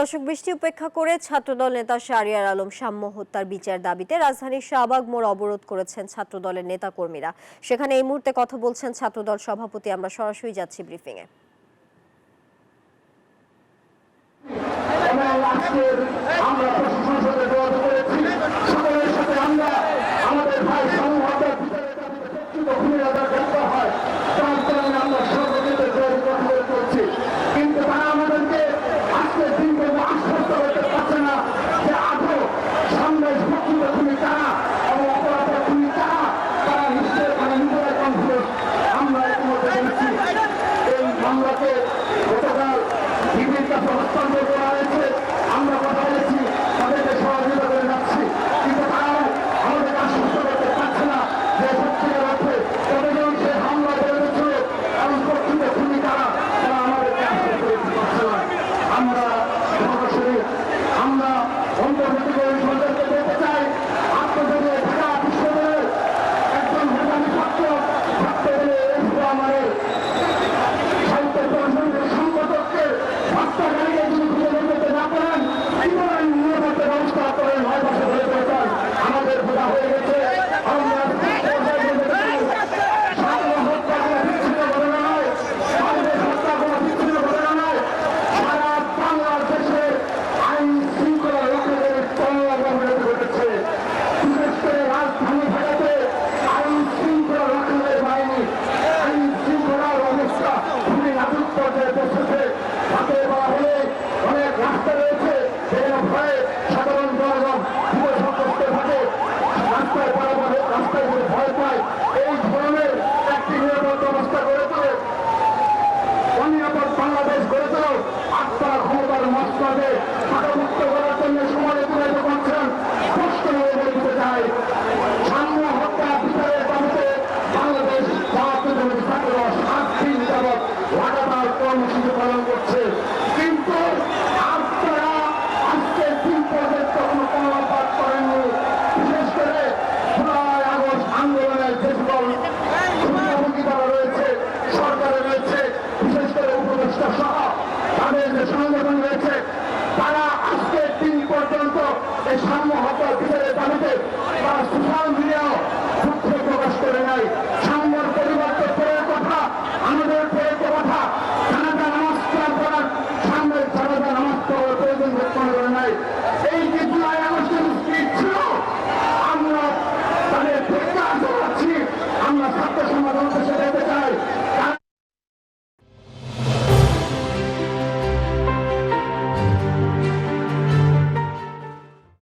দর্শক বৃষ্টি উপেক্ষা করে ছাত্রদল নেতা শাহরিয়ার আলম সাম্য হত্যার বিচার দাবিতে রাজধানীর শাহবাগ মোড় অবরোধ করেছেন ছাত্রদলের নেতাকর্মীরা। সেখানে এই মুহূর্তে কথা বলছেন ছাত্রদল সভাপতি। আমরা সরাসরি যাচ্ছি ব্রিফিংয়ে আমরা আমাদের ভাই কর্মসূচি পালন করছে। কিন্তু আপনারা আজকে দিন পর্যন্ত কোনো কর্মপাত করেননি। বিশেষ করে জুলাই আগস্ট আন্দোলনের রয়েছে, সরকারে রয়েছে, বিশেষ করে উপদেষ্টা সহ তাদের যে সংগঠন রয়েছে, তারা আজকে দিন পর্যন্ত এই সাম্য